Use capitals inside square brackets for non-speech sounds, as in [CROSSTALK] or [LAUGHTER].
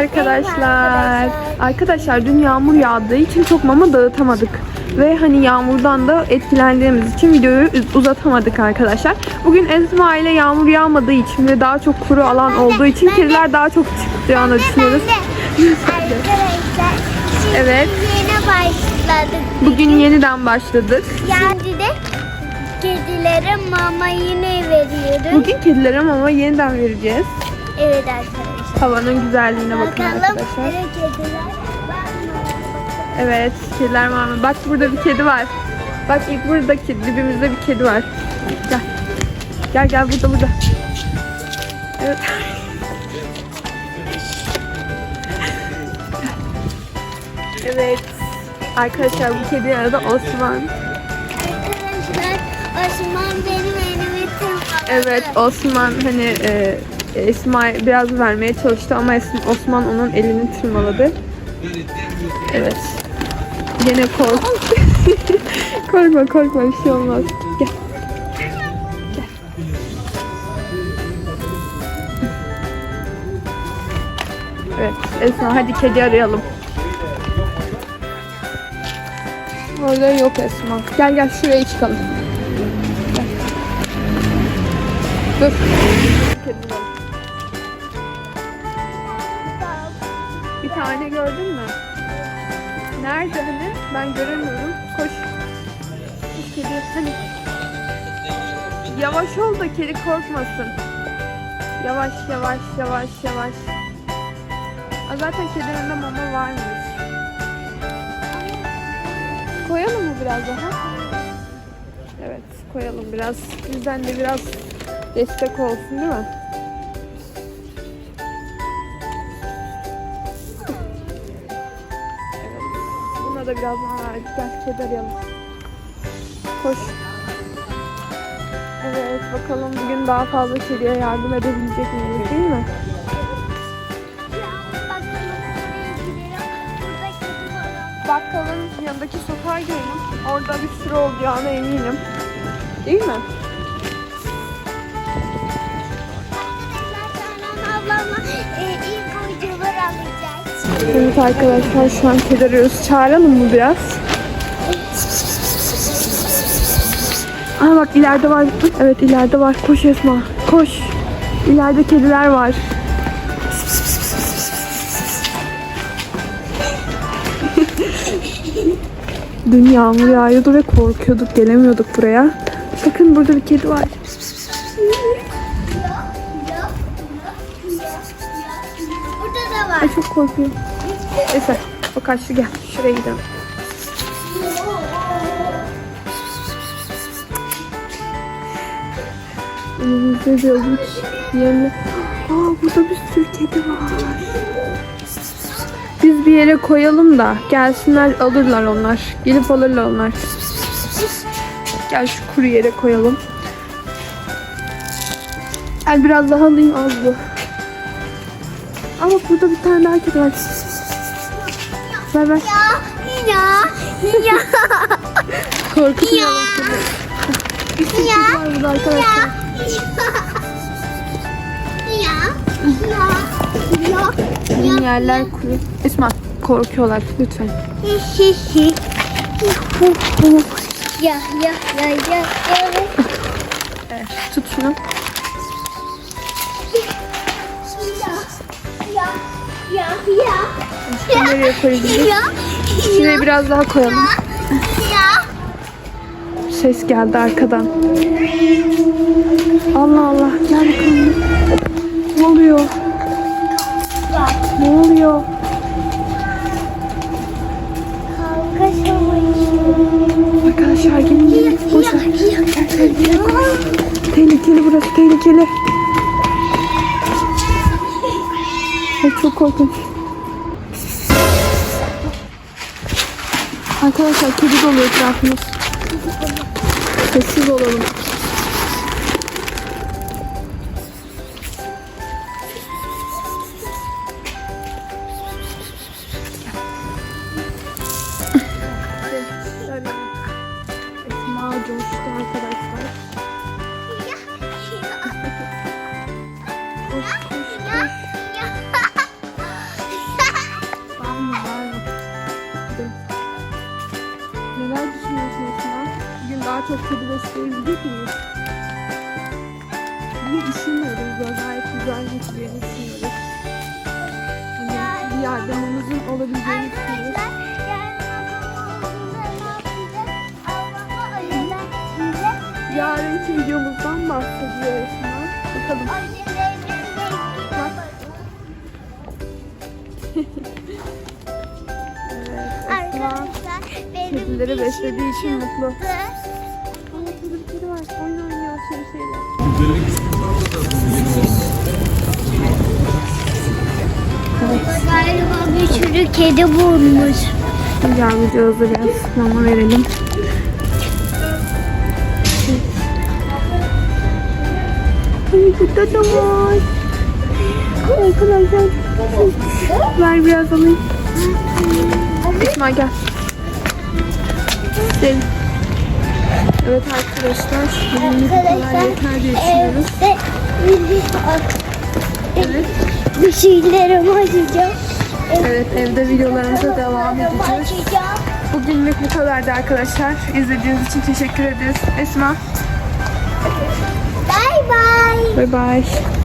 Arkadaşlar, arkadaşlar dün yağmur yağdığı için çok mama dağıtamadık. Ve hani yağmurdan da etkilendiğimiz için videoyu uz- uzatamadık arkadaşlar. Bugün Esma ile yağmur yağmadığı için ve daha çok kuru alan olduğu için kediler daha çok çıktığını düşünüyoruz. Arkadaşlar Evet. yeni başladık. Bugün yeniden başladık. Şimdi de kedilere mama yine veriyoruz. Bugün kedilere mama yeniden vereceğiz. Evet arkadaşlar. Havanın güzelliğine bakın Bakalım arkadaşlar. evet kediler var mı? Evet, kediler var mı? Bak burada bir kedi var. Bak ilk buradaki dibimizde bir kedi var. Gel. Gel gel burada burada. Evet. evet. Arkadaşlar bu kedi adı Osman. Arkadaşlar Osman benim elimi tırmaladı. Evet Osman hani e, Esma biraz vermeye çalıştı ama Osman onun elini tırmaladı. Evet. Gene kork. [LAUGHS] korkma korkma bir şey olmaz. Gel. Gel. Evet Esma hadi kedi arayalım. Orada yok Esma. Gel gel şuraya çıkalım. Gel. Dur. Kedi tane gördün mü? Nerede hani? Ben göremiyorum. Koş. Kedi. Hani. Yavaş ol da kedi korkmasın. Yavaş yavaş yavaş yavaş. Aa, zaten kedinin de mama varmış. Koyalım mı biraz daha? Evet koyalım biraz. Bizden de biraz destek olsun değil mi? Buna da biraz daha. Gel kedi arayalım. Koş. Evet bakalım bugün daha fazla kediye yardım edebilecek miyiz değil mi? Bakkalın yanındaki sokağa girelim. Orada bir sürü olacağına eminim. Değil mi? Evet arkadaşlar şu an kedi arıyoruz. Çağıralım mı biraz? Aa bak ileride var. Evet ileride var. Koş Esma. Koş. İleride kediler var. [LAUGHS] Dün yağmur yağıyordu ve korkuyorduk. Gelemiyorduk buraya. Bakın burada bir kedi var. Burada da var. Ay çok korkuyorum. Neyse o kaçtı gel. Şuraya gidelim. Önümüzde avuç yerine... Aa burada bir sürü kedi var. Biz bir yere koyalım da gelsinler alırlar onlar. Gelip alırlar onlar. Gel şu kuru yere koyalım. Gel biraz daha alayım az bu. Ama burada bir tane daha kedi var. Ver [LAUGHS] ver. Ya, ya, ya, Korkutuyor. Bir sürü Ya. var burada arkadaşlar. ya, ya, ya, Bizim yerler kuru. Esma korkuyorlar lütfen. [LAUGHS] ya, ya, ya, ya, ya. Evet, tut şunu. Ya, ya, Şunu nereye koyabiliriz? ya, Şuraya biraz daha koyalım. ya. Ses geldi arkadan. Allah Allah gel bakalım. Ne oluyor? Ne oluyor? Arkadaşlar gelin. Boş ver. Gel, gel, gel. Tehlikeli burası tehlikeli. Ay çok korkunç. Arkadaşlar kedi dolu etrafımız. Sessiz olalım. Esma coştu arkadaşlar. Gidelim. Neler düşünüyorsun Esma? Bugün daha çok kedi besleyebilecek miyiz? Bir düşünmüyoruz. Gayet güzel geçeceğini düşünüyoruz. Hani bir yardımımızın olabileceğini düşünüyoruz. Yarınki videomuzdan bahsediyor Esma. Bakalım. Kedileri beslediği için mutlu. kedi var. Oyun oynuyor. Galiba bir sürü kedi bulmuş. Güzel videoda biraz mama verelim. Ay burada da var. Arkadaşlar. Ver biraz alayım. Esma gel. Evet arkadaşlar. Bugünlük bu kadar yeter diye düşünüyoruz. Evet. bir şeylerimi açacağım. Evet evde videolarımıza devam edeceğiz. Bugünlük bu kadardı arkadaşlar. İzlediğiniz için teşekkür ederiz. Esma. Bye bye. Bye bye.